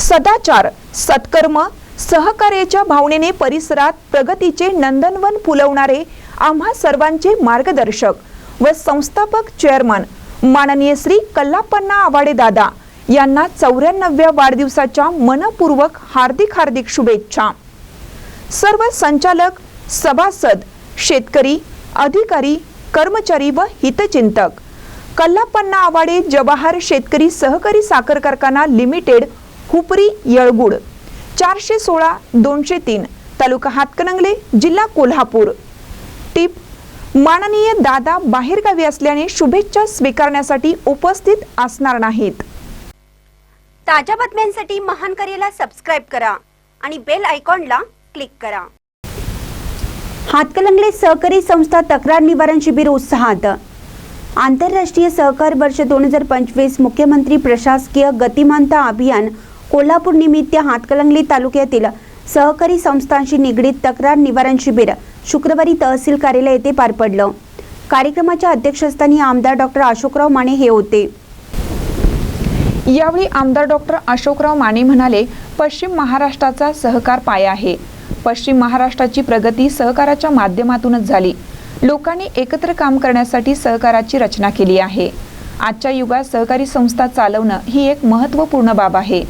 सदाचार सत्कर्म सहकार्याच्या भावनेने परिसरात प्रगतीचे नंदनवन फुलवणारे आम्हा सर्वांचे मार्गदर्शक व संस्थापक चेअरमन माननीय श्री कल्लापन्ना आवाडे दादा यांना चौऱ्याण्णव्या वाढदिवसाच्या मनपूर्वक हार्दिक हार्दिक शुभेच्छा. सर्व संचालक सभासद शेतकरी अधिकारी कर्मचारी व हितचिंतक कल्लापन्ना आवाडे जवाहर शेतकरी सहकारी साखर कारखाना लिमिटेड हुपरी येळगुड चारशे सोळा दोनशे तीन तालुका हातकणंगले जिल्हा कोल्हापूर. टिप माननीय दादा बाहेरगावी असल्याने शुभेच्छा स्वीकारण्यासाठी उपस्थित असणार नाहीत. ताज्या बातम्यांसाठी महान करेला सबस्क्राईब करा आणि बेल आयकॉनला क्लिक करा. हातकलंगले सहकारी संस्था तक्रार निवारण शिबिर उत्साहात. आंतरराष्ट्रीय सहकार वर्ष दोन हजार पंचवीस मुख्यमंत्री प्रशासकीय गतिमानता अभियान कोल्हापूर निमित्त हातकलंगली तालुक्यातील सहकारी संस्थांशी निगडीत तक्रार निवारण शिबिर शुक्रवारी तहसील कार्यालय येथे पार पडलं. कार्यक्रमाच्या अध्यक्षस्थानी आमदार डॉक्टर अशोकराव माने हे होते. यावेळी आमदार डॉक्टर अशोकराव माने म्हणाले पश्चिम महाराष्ट्राचा सहकार पाया आहे. पश्चिम महाराष्ट्राची प्रगती सहकाराच्या माध्यमातूनच झाली. लोकांनी एकत्र काम करण्यासाठी सहकाराची रचना केली आहे. आजच्या युगात सहकारी संस्था चालवणं ही एक महत्त्वपूर्ण बाब आहे.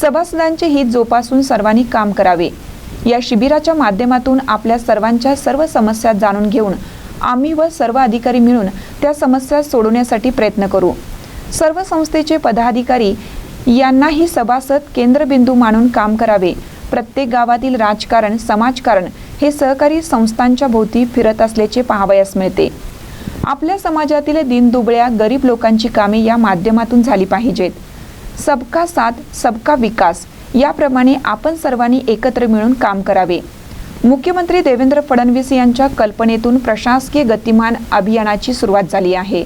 सभासदांचे हित जोपासून सर्वांनी काम करावे. या शिबिराच्या माध्यमातून आपल्या सर्वांच्या सर्व समस्या जाणून घेऊन आम्ही व सर्व अधिकारी मिळून त्या समस्या सोडवण्यासाठी प्रयत्न करू. सर्व संस्थेचे पदाधिकारी यांनाही सभासद केंद्रबिंदू मानून काम करावे. प्रत्येक गावातील राजकारण समाजकारण हे सहकारी संस्थांच्या भोवती फिरत असल्याचे पाहावयास मिळते. आपल्या समाजातील दिनदुबळ्या गरीब लोकांची कामे या माध्यमातून झाली पाहिजेत. सबका साथ सबका विकास. याप्रमाणे आपण सर्वांनी एकत्र मिळून काम करावे. मुख्यमंत्री देवेंद्र फडणवीस यांच्या कल्पनेतून प्रशासकीय गतिमान अभियानाची सुरुवात झाली आहे.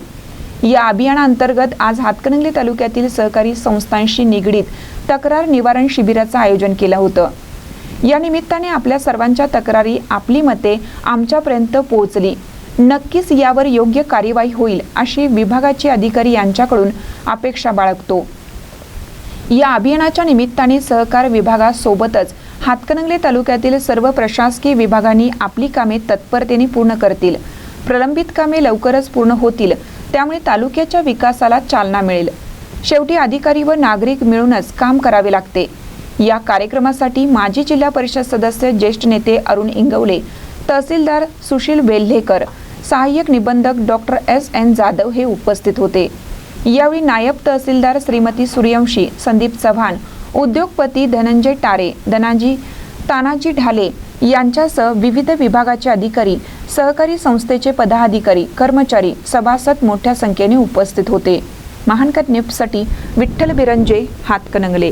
या अभियानांतर्गत आज हातकणंगले तालुक्यातील सहकारी संस्थांशी निगडीत तक्रार निवारण शिबिराचं आयोजन केलं होतं. या निमित्ताने आपल्या सर्वांच्या तक्रारी आपली मते आमच्यापर्यंत पोहोचली. नक्कीच यावर योग्य कार्यवाही होईल अशी विभागाचे अधिकारी यांच्याकडून अपेक्षा बाळगतो. या अभियानाच्या निमित्ताने सहकार विभागासोबतच हातकणंगले तालुक्यातील सर्व प्रशासकीय विभागांनी आपली कामे तत्परतेने पूर्ण करतील. प्रलंबित कामे लवकरच पूर्ण होतील. त्यामुळे तालुक्याच्या विकासाला चालना मिळेल. शेवटी अधिकारी व नागरिक मिळूनच काम करावे लागते. या कार्यक्रमासाठी माजी जिल्हा परिषद सदस्य ज्येष्ठ नेते अरुण इंगवले तहसीलदार सुशील वेल्हेकर सहाय्यक निबंधक डॉक्टर एस एन जाधव हे उपस्थित होते. यावेळी नायब तहसीलदार श्रीमती सूर्यवंशी संदीप चव्हाण उद्योगपती धनंजय टारे धनाजी तानाजी ढाले यांच्यासह विविध विभागाचे अधिकारी सहकारी संस्थेचे पदाधिकारी कर्मचारी सभासद मोठ्या संख्येने उपस्थित होते. महानकत न्यूजसाठी विठ्ठल बिरंजे हातकणंगले.